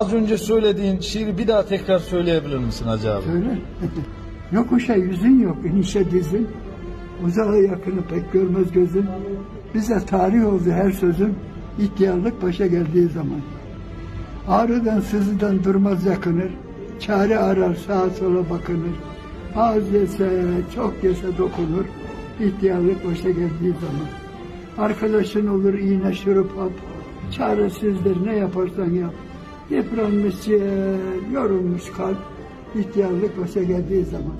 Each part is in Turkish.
Az önce söylediğin şiiri bir daha tekrar söyleyebilir misin Hacı abi? Söyle. Yokuşa yüzün yok, inişe dizin. Uzağa yakını pek görmez gözün. Bize tarih oldu her sözün. İhtiyarlık başa geldiği zaman. Ağrıdan sızıdan durmaz yakınır. Çare arar sağa sola bakınır. Az yese çok yese dokunur. İhtiyarlık başa geldiği zaman. Arkadaşın olur iğne şurup hap. Çaresizdir ne yaparsan yap. Yıpranmış yorulmuş kalp. İhtiyarlık başa geldiği zaman.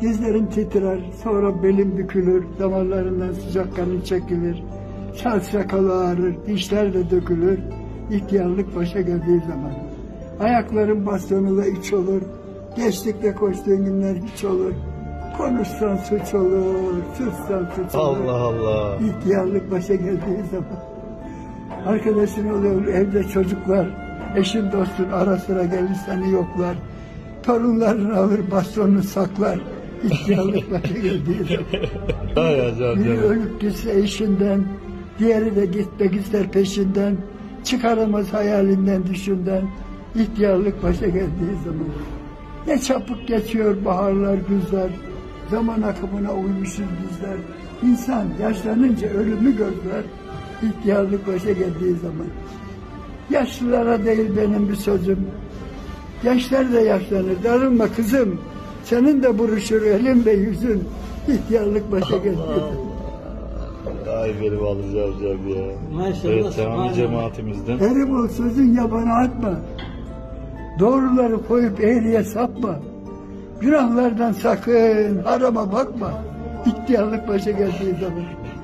Dizlerin titrer, sonra belin bükülür, damarlarından sıcak kanın çekilir. Saç sakalı ağrır, dişler de dökülür. İhtiyarlık başa geldiği zaman. Ayakların bastonuyla iç olur, geçtikte koştuğun günler hiç olur. Konuşsan suç olur, sussan suç olur. Allah Allah. İhtiyarlık başa geldiği zaman. Arkadaşın oluyor, evde çocuklar, eşin dostun ara sıra gelir seni yoklar. Torunlarını alır, bastonunu saklar. İhtiyarlık başa geldiği zaman. Biri ölüp gitse eşinden, diğeri de gitmek ister peşinden. Çıkaramaz hayalinden, düşünden. İhtiyarlık başa geldiği zaman. Ne çabuk geçiyor baharlar, güzler. Zaman akımına uymuşuz bizler. İnsan yaşlanınca ölümü gözler. İhtiyarlık başa geldiği zaman. Yaşlılara değil benim bir sözüm. Gençler de yaşlanır. Darılma kızım. Senin de buruşur elin ve yüzün. İhtiyarlık başa zaman. Ay benim alıcı amcam ya. Maşallah, Evet subhanallah. cemaatimizden. Erim ol sözün yabana atma. Doğruları koyup eğriye sapma. Günahlardan sakın harama bakma. İhtiyarlık başa geldiği zaman.